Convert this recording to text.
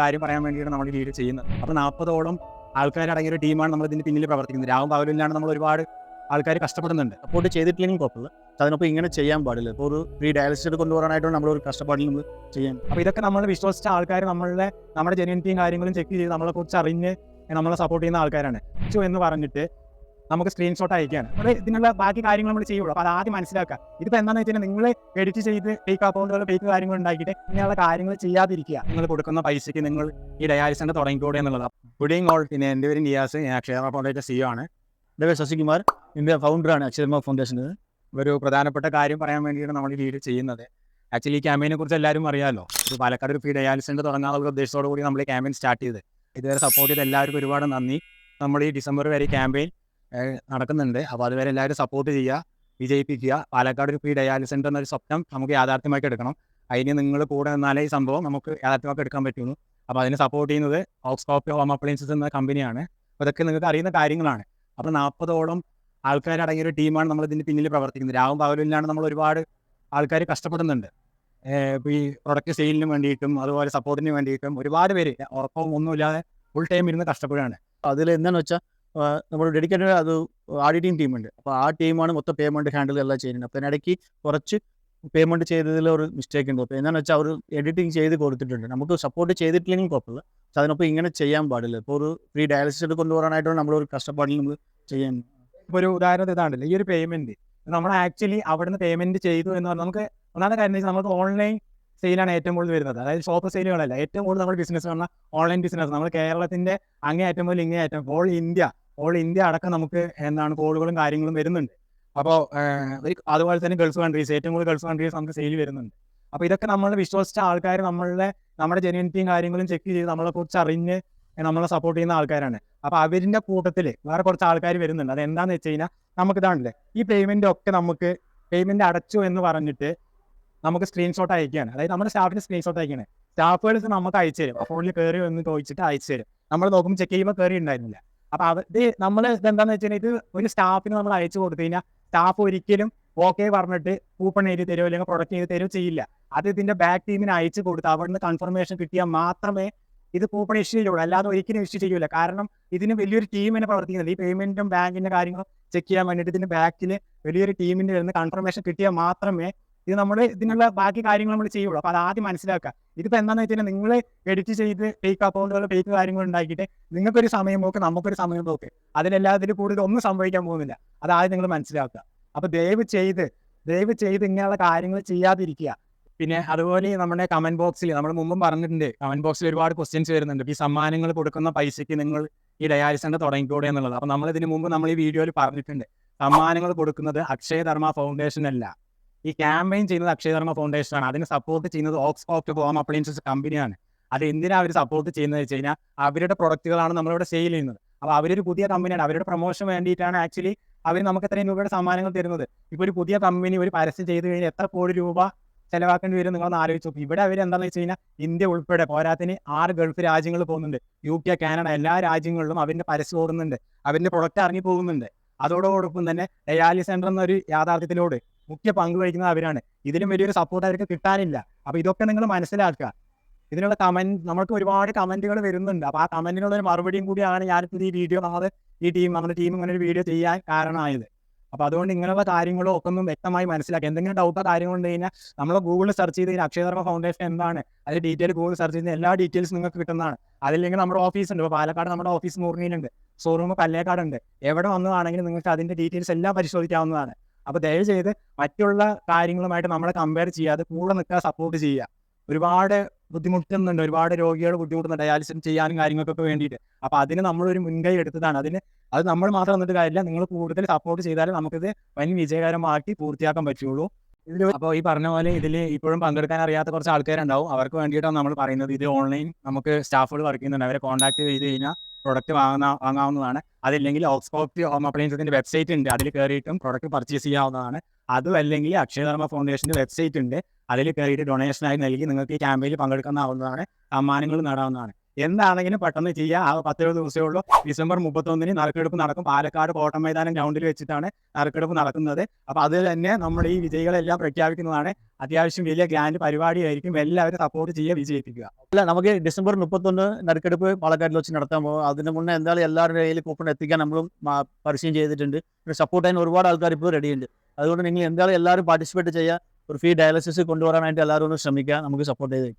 കാര്യം പറയാൻ വേണ്ടിയാണ് നമ്മൾ ഈ വീഡിയോ ചെയ്യുന്നത്. അപ്പോൾ നാൽപ്പതോളം ആൾക്കാരടങ്ങിയ ഒരു ടീമാണ് നമ്മൾ ഇതിന്റെ പിന്നിൽ പ്രവർത്തിക്കുന്നത്. രാവും പകലിലാണ് നമ്മൾ ഒരുപാട് ആൾക്കാർ കഷ്ടപ്പെടുന്നുണ്ട്. സപ്പോർട്ട് ചെയ്തിട്ടില്ലെങ്കിൽ കുഴപ്പമില്ല. അതിനൊപ്പം ഇങ്ങനെ ചെയ്യാൻ പാടില്ല. ഇപ്പോൾ ഒരു ഫ്രീ ഡയാലിസിസ് കൊണ്ടുപോകാനായിട്ടാണ് നമ്മളൊരു കഷ്ടപ്പാടിൽ നമ്മൾ ചെയ്യാൻ അപ്പോൾ ഇതൊക്കെ നമ്മൾ വിശ്വസിച്ച ആൾക്കാർ നമ്മളുടെ നമ്മുടെ ജെനുവിനിറ്റിയും കാര്യങ്ങളും ചെക്ക് ചെയ്ത് നമ്മളെ കുറിച്ച് അറിഞ്ഞ് നമ്മളെ സപ്പോർട്ട് ചെയ്യുന്ന ആൾക്കാരാണ്. എന്ന് പറഞ്ഞിട്ട് നമുക്ക് സ്ക്രീൻഷോട്ട് അയക്കുകയാണ് നമ്മൾ ഇതിനുള്ള ബാക്കി കാര്യങ്ങൾ നമ്മൾ ചെയ്യുള്ളൂ. അപ്പോൾ അത് ആദ്യം മനസ്സിലാക്കുക. ഇതിപ്പോൾ എന്താണെന്ന് വെച്ചാൽ നിങ്ങൾ എഡിറ്റ് ചെയ്ത് ഫേക്ക് അക്കൗണ്ടുകൾ ഫേക്ക് കാര്യങ്ങൾ ഉണ്ടാക്കിയിട്ട് ഇങ്ങനെയുള്ള കാര്യങ്ങൾ ചെയ്യാതിരിക്കുക. നിങ്ങൾ കൊടുക്കുന്ന പൈസയ്ക്ക് നിങ്ങൾ ഈ ഡയാലിസ് തുടങ്ങിക്കൂടെ എന്നുള്ളതാണ് ഗുഡിങ് ഓൾ പിന്നെ എന്റെ പേര് നിയാസ്. അക്ഷയ ഫൗണ്ടേഷൻ സിഒ ആണ്. എന്റെ പേര് ശശികുമാർ ഇന്ത്യ ഫൗണ്ടറാണ് അക്ഷരമ ഫൗണ്ടേഷൻ ഒരു പ്രധാനപ്പെട്ട കാര്യം പറയാൻ വേണ്ടിയാണ് നമ്മൾ ഈ വീഡിയോ ചെയ്യുന്നത്. ആക്ച്വലി ഈ ക്യാമ്പയിനെ കുറിച്ച് എല്ലാവരും അറിയാമല്ലോ ഒരു പാലക്കാട് ഒരു ഫ്രീ ഡയാലിസ് സെന്റർ തുടങ്ങാനുള്ള ഉദ്ദേശത്തോടു കൂടി നമ്മൾ ഈ ക്യാമ്പയിൻ സ്റ്റാർട്ട് ചെയ്ത് ഇതുവരെ സപ്പോർട്ട് ചെയ്ത എല്ലാവർക്കും ഒരുപാട് നന്ദി. നമ്മൾ ഈ ഡിസംബർ വരെ ക്യാമ്പയിൻ നടക്കുന്നുണ്ട്. അപ്പോൾ അതുവരെ എല്ലാവരും സപ്പോർട്ട് ചെയ്യുക വിജയിപ്പിക്കുക. പാലക്കാട് ഒരു ഫ്രീ ഡയാലിസ് സെന്റർ എന്നൊരു സ്വപ്നം നമുക്ക് യാഥാർത്ഥ്യമാക്കി എടുക്കണം. അതിന് നിങ്ങൾ കൂടെ നിന്നാലേ ഈ സംഭവം നമുക്ക് യാഥാർത്ഥ്യമാക്കി എടുക്കാൻ പറ്റുള്ളൂ. അപ്പോൾ അതിനെ സപ്പോർട്ട് ചെയ്യുന്നത് ഓക്സ്കോപ്പ് ഹോം അപ്ലയൻസസ് എന്ന കമ്പനിയാണ് അപ്പോൾ ഇതൊക്കെ നിങ്ങൾക്ക് അറിയുന്ന കാര്യങ്ങളാണ്. അപ്പോൾ നാൽപ്പതോളം ആൾക്കാരടങ്ങിയ ഒരു ടീമാണ് നമ്മൾ ഇതിന്റെ പിന്നിൽ പ്രവർത്തിക്കുന്നത്. രാവും പകലിലാണ് നമ്മൾ ഒരുപാട് ആൾക്കാർ കഷ്ടപ്പെടുന്നുണ്ട്. ഈ പ്രൊഡക്റ്റ് സെയിലിന് വേണ്ടിയിട്ടും അതുപോലെ സപ്പോർട്ടിന് വേണ്ടിയിട്ടും ഒരുപാട് പേര് ഒന്നും ഒന്നുമില്ലാതെ ഫുൾ ടൈം ഇരുന്ന് കഷ്ടപ്പെടുകയാണ്. അതിൽ എന്താണെന്ന് വെച്ചാൽ നമ്മൾ ഡെഡിക്കേറ്റഡ് അത് ഓഡിറ്റിംഗ് ടീമുണ്ട് അപ്പോൾ ആ ടീമാണ് മൊത്തം പേയ്മെന്റ് ഹാൻഡിൽ എല്ലാം ചെയ്യുന്നത്. അപ്പോൾ അതിനിടയ്ക്ക് കുറച്ച് പേയ്മെന്റ് ചെയ്തതിൽ ഒരു മിസ്റ്റേക്ക് ഉണ്ട്. അപ്പോൾ എന്താണെന്ന് വെച്ചാൽ അവർ എഡിറ്റിംഗ് ചെയ്ത് കൊടുത്തിട്ടുണ്ട്. നമുക്ക് സപ്പോർട്ട് ചെയ്തിട്ടില്ലെങ്കിൽ കുഴപ്പമില്ല. പക്ഷെ അതിനൊപ്പം ഇങ്ങനെ ചെയ്യാൻ പാടില്ല. ഇപ്പോൾ ഒരു ഫ്രീ ഡയാലിസിസ് കൊണ്ടുപോകാനായിട്ടാണ് നമ്മളൊരു കഷ്ടപ്പാടിൽ നമ്മൾ ചെയ്യാൻ ഇപ്പോൾ ഒരു ഉദാഹരണം ഇതാണല്ലോ ഈ ഒരു പേയ്മെന്റ് നമ്മൾ ആക്ച്വലി അവിടുന്ന് പേയ്മെന്റ് ചെയ്തു എന്ന് പറഞ്ഞാൽ നമുക്ക് ഒന്നാമത്തെ കാര്യം നമ്മൾ ഓൺലൈൻ സെയിലാണ് ഏറ്റവും കൂടുതൽ വരുന്നത്. അതായത് ഷോപ്പ് സെയിലുകളല്ല ഏറ്റവും കൂടുതൽ നമ്മൾ ബിസിനസ് കാണുന്ന ഓൺലൈൻ ബിസിനസ് നമ്മൾ കേരളത്തിന്റെ അങ്ങേയറ്റം മുതൽ ഇങ്ങേ ഏറ്റവും ഓൾ ഇന്ത്യ ഓൾ ഇന്ത്യ അടക്കം നമുക്ക് എന്താണ് കോളുകളും കാര്യങ്ങളും വരുന്നുണ്ട്. അപ്പോൾ അതുപോലെ തന്നെ ഗൾഫ് കൺട്രീസ് ഏറ്റവും കൂടുതൽ ഗൾഫ് കൺട്രീസ് നമുക്ക് സെയിൽ വരുന്നുണ്ട്. അപ്പോൾ ഇതൊക്കെ നമ്മൾ വിശ്വസിച്ച ആൾക്കാർ നമ്മളുടെ നമ്മുടെ ജെനുവിനിറ്റിയും കാര്യങ്ങളും ചെക്ക് ചെയ്ത് നമ്മളെ കുറിച്ച് അറിഞ്ഞ് നമ്മളെ സപ്പോർട്ട് ചെയ്യുന്ന ആൾക്കാരാണ്. അപ്പോൾ അവരിന്റെ കൂട്ടത്തിൽ വേറെ കുറച്ച് ആൾക്കാർ വരുന്നുണ്ട്. അത് എന്താണെന്ന് വെച്ച് കഴിഞ്ഞാൽ നമുക്ക് ഇതാണല്ലേ ഈ പേയ്മെന്റ് ഒക്കെ നമുക്ക് പേയ്മെന്റ് അടച്ചു എന്ന് പറഞ്ഞിട്ട് നമുക്ക് സ്ക്രീൻഷോട്ട് അയക്കുകയാണ് അതായത് നമ്മുടെ സ്റ്റാഫിന് സ്ക്രീൻഷോട്ട് അയക്കുകയാണ് സ്റ്റാഫുകൾക്ക് നമുക്ക് അയച്ചു തരും. ഫോണിൽ കയറി എന്ന് ചോദിച്ചിട്ട് അയച്ചു തരും. നമ്മൾ നോക്കുമ്പോൾ ചെക്ക് ചെയ്യുമ്പോൾ കയറി ഉണ്ടായിരുന്നില്ല. അപ്പൊ അത് നമ്മൾ ഇതെന്താന്ന് വെച്ചാൽ ഇത് ഒരു സ്റ്റാഫിന് നമ്മൾ അയച്ചു കൊടുത്തു കഴിഞ്ഞാൽ സ്റ്റാഫ് ഒരിക്കലും ഓക്കെ പറഞ്ഞിട്ട് കൂപ്പൺ എഴുതി തരുമോ അല്ലെങ്കിൽ പ്രൊഡക്റ്റ് എഴുതി തരുമോ ചെയ്യില്ല. അത് ഇതിന്റെ ബാക്ക് ടീമിന് അയച്ചു കൊടുത്ത് അവിടുന്ന് കൺഫർമേഷൻ കിട്ടിയാൽ മാത്രമേ ഇത് കൂപ്പൺ ഇഷ്യൂ ചെയ്യുള്ളൂ. അല്ലാതെ ഒരിക്കലും ഇഷ്യൂ ചെയ്യൂല. കാരണം ഇതിന് വലിയൊരു ടീമിനെ പ്രവർത്തിക്കുന്നത് ഈ പേയ്മെന്റും ബാങ്കിന്റെ കാര്യങ്ങളും ചെക്ക് ചെയ്യാൻ വേണ്ടിയിട്ട് ഇതിന്റെ ബാക്കിൽ വലിയൊരു ടീമിന്റെ കൺഫർമേഷൻ കിട്ടിയാൽ മാത്രമേ ഇത് നമ്മൾ ഇതിനുള്ള ബാക്കി കാര്യങ്ങൾ നമ്മൾ ചെയ്യുള്ളൂ. അപ്പോൾ അത് ആദ്യം മനസ്സിലാക്കുക. ഇതിപ്പോ എന്താണെന്ന് വെച്ച് കഴിഞ്ഞാൽ നിങ്ങൾ എഡിറ്റ് ചെയ്ത് ഫേക്ക് അക്കൗണ്ടുകൾ ഫേക്ക് കാര്യങ്ങൾ ഉണ്ടാക്കിയിട്ട് നിങ്ങൾക്കൊരു സമയം പോക്ക് നമുക്കൊരു സമയം പോക്ക് അതിലെല്ലാത്തിലും കൂടുതൽ ഒന്നും സംഭവിക്കാൻ പോകുന്നില്ല. അത് ആദ്യം നിങ്ങൾ മനസ്സിലാക്കുക. അപ്പോൾ ദയവ് ചെയ്ത് ദയവ് ചെയ്ത് ഇങ്ങനെയുള്ള കാര്യങ്ങൾ ചെയ്യാതിരിക്കുക. പിന്നെ അതുപോലെ നമ്മുടെ കമന്റ് ബോക്സിൽ നമ്മൾ മുമ്പും പറഞ്ഞിട്ടുണ്ട്. കമന്റ് ബോക്സിൽ ഒരുപാട് ക്വസ്റ്റ്യൻസ് വരുന്നുണ്ട്. ഈ സമ്മാനങ്ങൾ കൊടുക്കുന്ന പൈസയ്ക്ക് നിങ്ങൾ ഈ ഡയാലിസ് സെന്റർ തുടങ്ങിക്കൂടെ എന്നുള്ളത്. അപ്പോൾ നമ്മൾ ഇതിനു മുമ്പ് നമ്മൾ ഈ വീഡിയോയിൽ പറഞ്ഞിട്ടുണ്ട്. സമ്മാനങ്ങൾ കൊടുക്കുന്നത് അക്ഷയ ധർമ്മ ഫൗണ്ടേഷൻ അല്ല. ഈ ക്യാമ്പയിൻ ചെയ്യുന്നത് അക്ഷയധർമ്മ ഫൗണ്ടേഷൻ ആണ്. അതിന് സപ്പോർട്ട് ചെയ്യുന്നത് ഓക്സ്ഫോർട്ട് ഹോം അപ്ലയൻസസ് കമ്പനിയാണ് അത് എന്തിനാ അവർ സപ്പോർട്ട് ചെയ്യുന്നത് വെച്ച് കഴിഞ്ഞാൽ അവരുടെ പ്രൊഡക്റ്റുകളാണ് നമ്മളിവിടെ സെയിൽ ചെയ്യുന്നത്. അപ്പോൾ അവരൊരു പുതിയ കമ്പനിയാണ് അവരുടെ പ്രൊമോഷൻ വേണ്ടിയിട്ടാണ് ആക്ച്വലി അവർ നമുക്ക് എത്രയും രൂപയുടെ സമ്മാനങ്ങൾ തരുന്നത്. ഇപ്പോൾ ഒരു പുതിയ കമ്പനി ഒരു പരസ്യം ചെയ്തു കഴിഞ്ഞാൽ എത്ര കോടി രൂപ ചെലവാക്കേണ്ടി വരും നിങ്ങളൊന്ന് ആലോചിച്ചു ഇവിടെ അവർ എന്താണെന്ന് വെച്ച് കഴിഞ്ഞാൽ ഇന്ത്യ ഉൾപ്പെടെ പോരാത്തിന് ആറ് ഗൾഫ് രാജ്യങ്ങൾ പോകുന്നുണ്ട്. യു കെ കാനഡ എല്ലാ രാജ്യങ്ങളിലും അവരുടെ പരസ്യം ഓടുന്നുണ്ട്. അവരുടെ പ്രൊഡക്റ്റ് ഇറങ്ങി പോകുന്നുണ്ട്. അതോടൊപ്പം തന്നെ ഡയാലിസ് സെന്റർ എന്നൊരു യാഥാർത്ഥ്യത്തിലോട് മുഖ്യ പങ്ക് വഹിക്കുന്നത് അവരാണ്. ഇതിലും വലിയൊരു സപ്പോർട്ട് അവർക്ക് കിട്ടാനില്ല. അപ്പൊ ഇതൊക്കെ നിങ്ങൾ മനസ്സിലാക്കുക. ഇതിനുള്ള കമന്റ് നമുക്ക് ഒരുപാട് കമന്റുകൾ വരുന്നുണ്ട്. അപ്പൊ ആ കമന്റിനുള്ള ഒരു മറുപടിയും കൂടിയാണ് ഞാനിപ്പോൾ ഈ വീഡിയോ നമ്മൾ ഈ ടീം നമ്മുടെ ടീം ഇങ്ങനെ ഒരു വീഡിയോ ചെയ്യാൻ കാരണമായത്. അപ്പൊ അതുകൊണ്ട് ഇങ്ങനെയുള്ള കാര്യങ്ങളോ ഒക്കെ ഒന്നും വ്യക്തമായി മനസ്സിലാക്കി എന്തെങ്കിലും ഡൗട്ടോ കാര്യങ്ങൾ ഉണ്ട് കഴിഞ്ഞാൽ നമ്മൾ ഗൂഗിളിൽ സെർച്ച് ചെയ്ത് അക്ഷയധർമ്മ ഫൗണ്ടേഷൻ എന്താണ്? അതിൽ ഡീറ്റെയിൽ ഗൂഗിൾ സെർച്ച് ചെയ്യുന്ന എല്ലാ ഡീറ്റെയിൽസ് നിങ്ങൾക്ക് കിട്ടുന്നതാണ്. അതില്ലെങ്കിൽ നമ്മുടെ ഓഫീസ് ഉണ്ട്. പാലക്കാട് നമ്മുടെ ഓഫീസ് മുറിയിലുണ്ട്. ഷോറൂം കല്ലേക്കാടുണ്ട്. എവിടെ വന്നതാണെങ്കിലും നിങ്ങൾക്ക് അതിന്റെ ഡീറ്റെയിൽസ് എല്ലാം പരിശോധിക്കാവുന്നതാണ്. അപ്പോൾ ദയവ് മറ്റുള്ള കാര്യങ്ങളുമായിട്ട് നമ്മളെ കമ്പയർ ചെയ്യാതെ കൂടെ നിൽക്കാൻ സപ്പോർട്ട് ചെയ്യുക. ഒരുപാട് ബുദ്ധിമുട്ടുന്നുണ്ട് ഒരുപാട് രോഗികൾ ബുദ്ധിമുട്ടുന്നുണ്ട് ഡയാലിസിസ് ചെയ്യാനും കാര്യങ്ങൾക്കൊക്കെ വേണ്ടിയിട്ട്. അപ്പോൾ അതിന് നമ്മളൊരു മുൻകൈ എടുത്തതാണ്. അതിന് അത് നമ്മൾ മാത്രം വന്നിട്ട് കാര്യമില്ല നിങ്ങൾ കൂടുതൽ സപ്പോർട്ട് ചെയ്താലേ നമുക്കിത് വൻ വിജയകരമാക്കി പൂർത്തിയാക്കാൻ പറ്റുള്ളൂ. ഇതിൽ അപ്പോൾ ഈ പറഞ്ഞ പോലെ ഇതിൽ ഇപ്പോഴും പങ്കെടുക്കാൻ അറിയാത്ത കുറച്ച് ആൾക്കാരുണ്ടാവും. അവർക്ക് വേണ്ടിയിട്ടാണ് നമ്മൾ പറയുന്നത്. ഇത് ഓൺലൈൻ നമുക്ക് സ്റ്റാഫുകൾ വർക്ക് ചെയ്യുന്നുണ്ട്. അവരെ കോൺടാക്ട് ചെയ്ത് കഴിഞ്ഞാൽ പ്രൊഡക്റ്റ് വാങ്ങുന്ന വാങ്ങാവുന്നതാണ്. അതില്ലെങ്കിൽ ഓക്സ്കോപ്റ്റ് ഹോം അപ്ലയൻസസിന്റെ വെബ്സൈറ്റ് ഉണ്ട്. അതിൽ കയറിയിട്ടും പ്രൊഡക്റ്റ് പർച്ചേസ് ചെയ്യാവുന്നതാണ്. അതും അല്ലെങ്കിൽ അക്ഷയധർമ്മ ഫൗണ്ടേഷന്റെ വെബ്സൈറ്റ് ഉണ്ട്. അതിൽ കയറിയിട്ട് ഡൊണേഷനായി നൽകി നിങ്ങൾക്ക് ഈ ക്യാമ്പയിനിൽ പങ്കെടുക്കാവുന്നതാണ്. സമ്മാനങ്ങൾ നേടാവുന്നതാണ്. എന്താണെങ്കിലും പെട്ടെന്ന് ചെയ്യുക ആ പത്ത് ഇരുപത് ദിവസമേ ഉള്ളൂ. ഡിസംബർ മുപ്പത്തൊന്നിന് നറുക്കെടുപ്പ് നടക്കും. പാലക്കാട് കോട്ടം മൈതാനം ഗ്രൗണ്ടിൽ വെച്ചിട്ടാണ് നറുക്കെടുപ്പ് നടക്കുന്നത്. അപ്പോൾ അത് തന്നെ നമ്മൾ ഈ വിജയികളെല്ലാം പ്രഖ്യാപിക്കുന്നതാണ്. അത്യാവശ്യം വലിയ ഗ്രാൻഡ് പരിപാടിയായിരിക്കും. എല്ലാവരും സപ്പോർട്ട് ചെയ്യുക വിജയിപ്പിക്കുക. അല്ല നമുക്ക് ഡിസംബർ മുപ്പത്തൊന്ന് നറുക്കെടുപ്പ് പാലക്കാട്ടിൽ വെച്ച് നടത്താൻ പോകും അതിന് മുന്നേ എന്തായാലും എല്ലാവരുടെ കയ്യിൽ കൂപ്പൺ എത്തിക്കാൻ നമ്മളും പരസ്യം ചെയ്തിട്ടുണ്ട്. സപ്പോർട്ട് ചെയ്യാൻ ഒരുപാട് ആൾക്കാർ ഇപ്പോൾ റെഡിയുണ്ട് അതുകൊണ്ട് നിങ്ങൾ എന്തായാലും എല്ലാവരും പാർട്ടിസിപ്പേറ്റ് ചെയ്യുക. ഒരു ഫ്രീ ഡയാലിസിസ് കൊണ്ടുവരാനായിട്ട് എല്ലാവരും ഒന്ന് ശ്രമിക്കുക. നമുക്ക് സപ്പോർട്ട് ചെയ്ത്